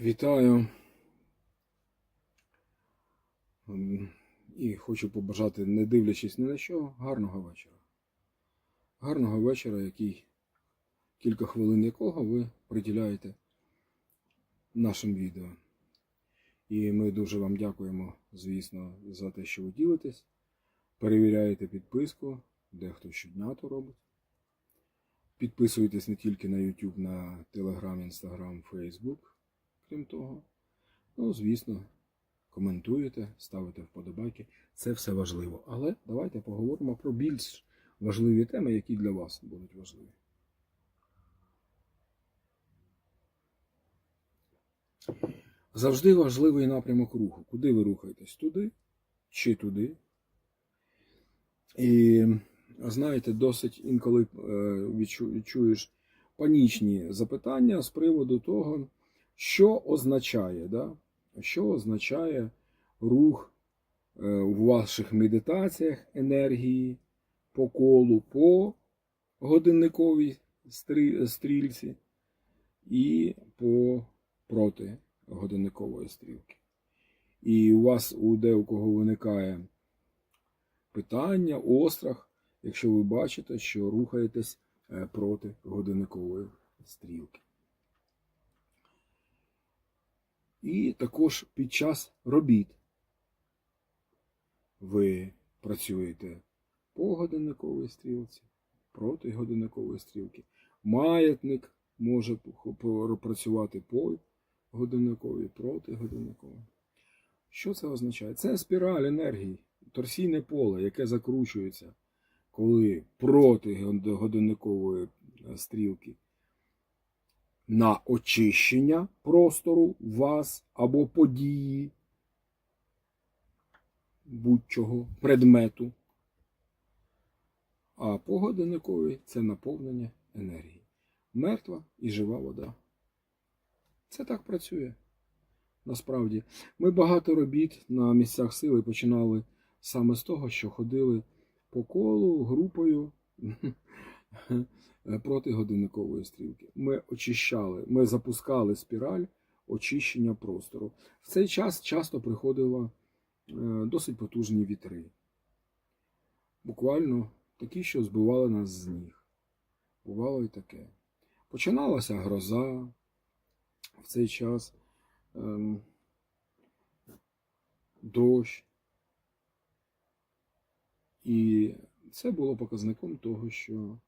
Вітаю. І хочу побажати, не дивлячись ні на що, гарного вечора. Гарного вечора, який кілька хвилин якого ви приділяєте нашим відео. І ми дуже вам дякуємо, звісно, за те, що ви ділитесь. Перевіряєте підписку, дехто щодня то робить. Підписуйтесь не тільки на YouTube, на Telegram, Instagram, Facebook. Крім того, ну, звісно, коментуєте, ставите вподобайки. Це все важливо. Але давайте поговоримо про більш важливі теми, які для вас будуть важливі. Завжди важливий напрямок руху. Куди ви рухаєтесь? Туди чи туди? І знаєте, досить інколи е, відчуєш панічні запитання з приводу того, що означає, да? що означає рух е, в ваших медитаціях енергії по колу, по годинниковій стрільці і по проти годинникової стрілки. І у вас у де у кого виникає питання, острах, якщо ви бачите, що рухаєтесь е, проти годинникової стрілки. І також під час робіт ви працюєте по годинниковій стрілці, проти годинникової стрілки. Маятник може працювати по годинниковій, проти годинникової. Що це означає? Це спіраль енергії, торсійне поле, яке закручується, коли проти год- годинникової е, стрілки на очищення простору вас або події будь-чого предмету. А по годинниковій це наповнення енергії. Мертва і жива вода. Це так працює. Насправді, ми багато робіт на місцях сили починали саме з того, що ходили по колу групою проти годинникової стрілки. Ми очищали, ми запускали спіраль очищення простору. В цей час часто приходило е, досить потужні вітри. Буквально такі, що збивали нас з ніг. Бувало і таке. Починалася гроза в цей час. ем, Дощ. І це було показником того, що е,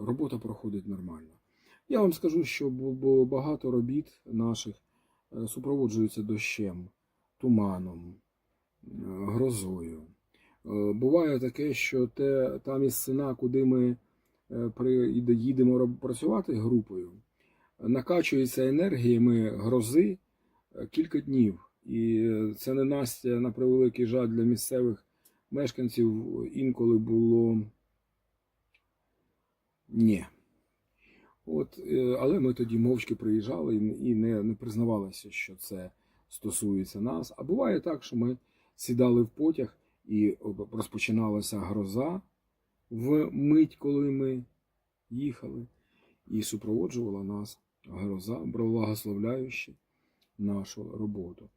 робота проходить нормально. Я вам скажу, що багато робіт наших е, супроводжуються дощем, туманом, е, грозою. Е, Буває таке, що те, та місцина, куди ми е, їдемо працювати групою, накачується енергіями грози е, кілька днів. І е, це ненастя, на превеликий жаль для місцевих мешканців інколи було ні. От, е, але ми тоді мовчки приїжджали і не, не признавалися, що це стосується нас. А буває так, що ми сідали в потяг і розпочиналася гроза в мить, коли ми їхали, і супроводжувала нас гроза, благословляючи нашу роботу.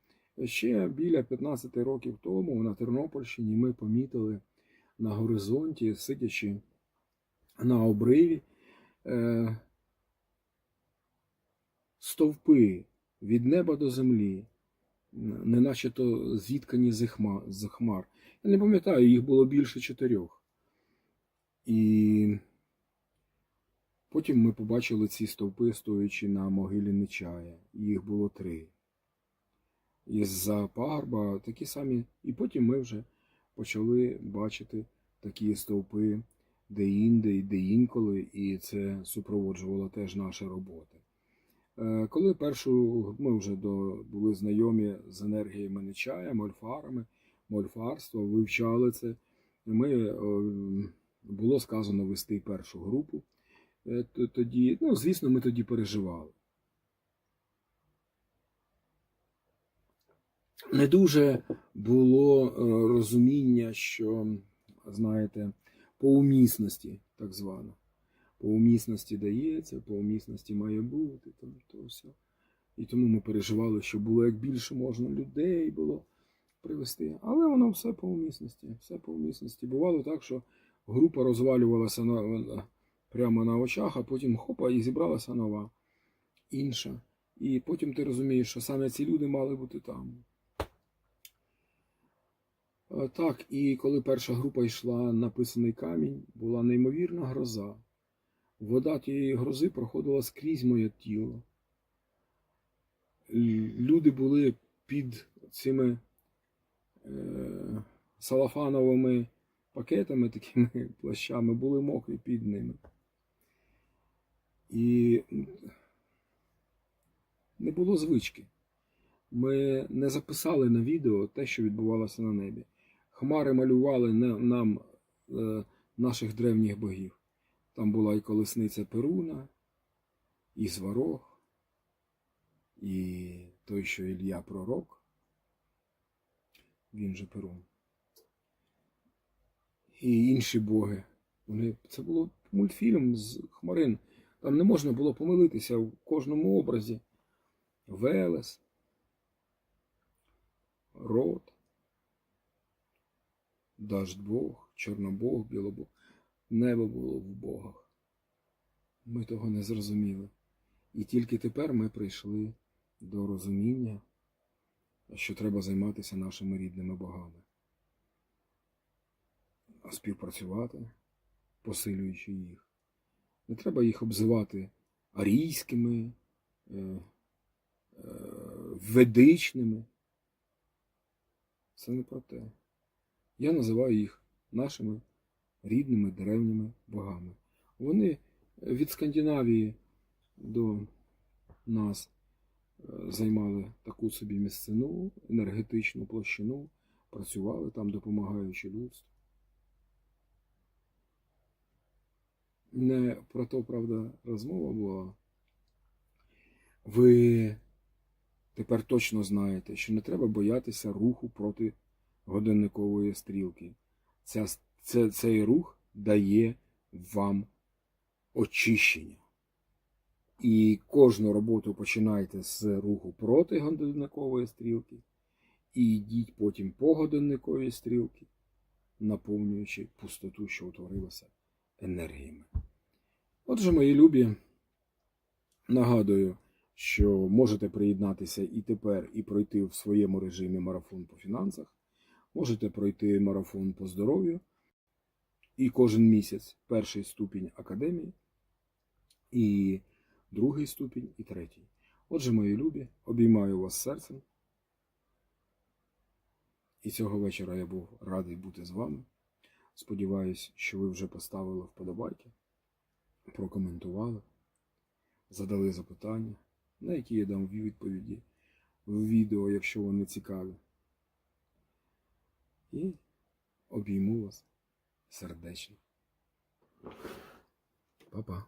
Ще біля 15 років тому на Тернопільщині ми помітили на горизонті, сидячи на обриві, е, стовпи від неба до землі, неначе то зіткані з хмар. Я не пам'ятаю, їх було більше чотирьох. І потім ми побачили ці стовпи, стоячи на могилі Нечая. Їх було три. Із-за пагорба такі самі. І потім ми вже почали бачити такі стовпи де-інде і де-інколи, і це супроводжувало теж наші роботи. Е, Коли першу ми вже до, були знайомі з енергіями Нечая, мольфарами, мольфарство, вивчали це, ми, е, було сказано вести першу групу. Е, Тоді, ну, звісно, ми тоді переживали. не дуже було розуміння, що, знаєте, по умісності, так звано. По умісності дається, по умісності має бути, там, то все. І тому ми переживали, що було як більше можна людей було привезти. Але воно все по умісності. Все по умісності. Бувало так, що група розвалювалася на- прямо на очах, а потім хопа, і зібралася нова, інша. І потім ти розумієш, що саме ці люди мали бути там. Так, і коли перша група йшла на писаний камінь, була неймовірна гроза. Вода тієї грози проходила скрізь моє тіло. Люди були під цими е, салафановими пакетами, такими плащами, були мокрі під ними. І не було звички. Ми не записали на відео те, що відбувалося на небі. Хмари малювали нам е, наших древніх богів. Там була і колесниця Перуна, і Сварог, і той, що Ілля Пророк. Він же Перун. І інші боги. Вони, це було мультфільм з Хмарин. Там не можна було помилитися в кожному образі. Велес, Рот, Даждбог, Чорнобог, Білобог. Небо було в богах. Ми того не зрозуміли. І тільки тепер ми прийшли до розуміння, що треба займатися нашими рідними богами. А співпрацювати, посилюючи їх. Не треба їх обзивати арійськими, е, е, ведичними. Це не про те. Я називаю їх нашими рідними древніми богами. Вони від Скандинавії до нас е, займали таку собі місцину, енергетичну площину, працювали там, допомагаючи людству. Не про то, правда, розмова була. Ви тепер точно знаєте, що не треба боятися руху проти годинникової стрілки. Ця, це, цей рух дає вам очищення. І кожну роботу починайте з руху проти годинникової стрілки, і йдіть потім по годинниковій стрілці, наповнюючи пустоту, що утворилася енергіями. Отже, мої любі, нагадую, що можете приєднатися і тепер, і пройти в своєму режимі марафон по фінансах. Можете пройти марафон по здоров'ю. І кожен місяць перший ступінь академії, і другий ступінь, і третій. Отже, мої любі, обіймаю вас серцем. І цього вечора я був радий бути з вами. Сподіваюсь, що ви вже поставили вподобайки, прокоментували, задали запитання, на які я дам відповіді в відео, якщо вони цікаві. І обійму вас сердечно. Па-па.